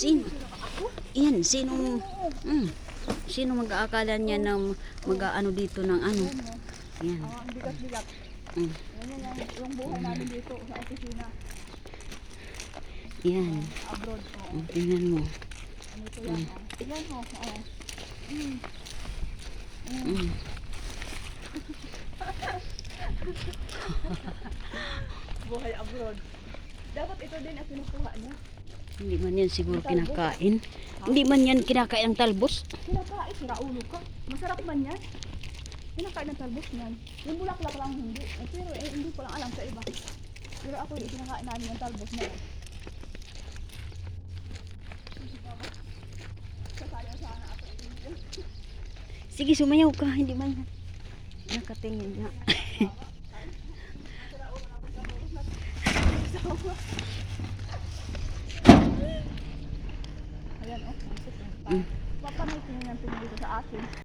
Sino? Yan, sino, mm, sino mag-aakala niya na mag-ano dito ng ano? Yan. Mm. Yan. Oh, tingnan mo. Oo. Mm. Buhay abroad. Dapat ito din ang kinukuha niya. Hindi man yan siguro kinakain. Hindi man yan kinakain ang talbos. Kinakain, sira ulo ka. Masarap man yan. Kinakain ng talbos niyan. Yung bulaklak lang hindi. Eh, pero eh, hindi ko lang alam sa iba. Pero ako eh, kinakain namin yung talbos na yan. Sige, sumayaw ka. Hindi man yan. Nakatingin nga. Ayan oh. Papanay tingin yan dito sa akin.